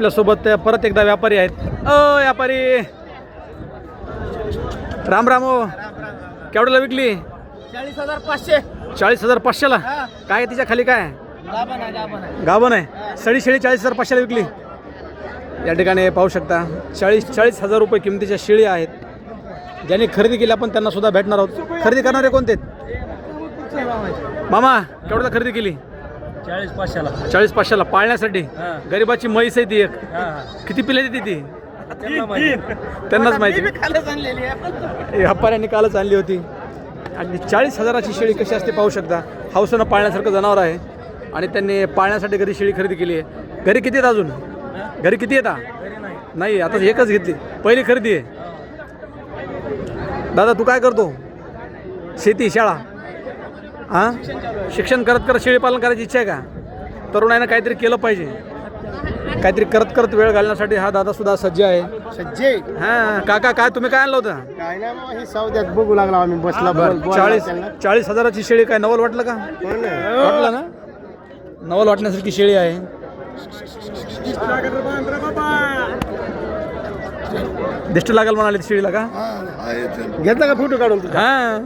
आपल्यासोबत परत एकदा व्यापारी आहेत. अ व्यापारी. राम राम हो. केवढ्याला विकली? चाळीस हजार पाचशे. चाळीस हजार पाचशेला. काय आहे तिच्या खाली काय? गाभण आहे सडी शेळी चाळीस हजार पाचशेला विकली. या ठिकाणी पाहू शकता. चाळीस चाळीस हजार रुपये किमतीच्या शेळी आहेत. ज्यांनी खरेदी केली आपण त्यांना सुद्धा भेटणार आहोत. खरेदी करणारे कोणते? मामा केवढ्याला खरेदी केली? चाळीस पाचशेला. चाळीस पाचशेला पाळण्यासाठी? हा. गरिबाची म्हैस आहे ती एक. किती पिले देते ती? त्यांनाच माहिती. आणलेली आहे व्यापाऱ्यांनी कालच आणली होती. आणि चाळीस हजाराची शेळी कशी असते पाहू शकता. हौसानं पाळण्यासारखं जनावर आहे. आणि त्यांनी पाळण्यासाठी घरी शेळी खरेदी केली आहे. घरी किती आहेत अजून? घरी किती येतात नाही. आता एकच घेतली. पहिली खरेदी आहे. दादा तू काय करतो? शेती शाळा? हां? शिक्षण करत करत शेळी पालन करायची इच्छा आहे का? तरुणाईनं काहीतरी केलं पाहिजे. काहीतरी करत करत वेळ घालण्यासाठी हा दादा सुद्धा सज्ज आहे. सज्जे हां काका काय तुम्ही काय आणलं होतं? काय नाही बाबा हे सौद्यात बघू लागला आम्ही बसला बरं चाळीस चाळीस हजाराची शेळी काय नवल वाटलं का? वाटलं ना? नवल वाटण्यासारखी शेळी आहे. दिष्ट लागेल म्हणाले शेळीला का? घेतला का फोटो काढून हा.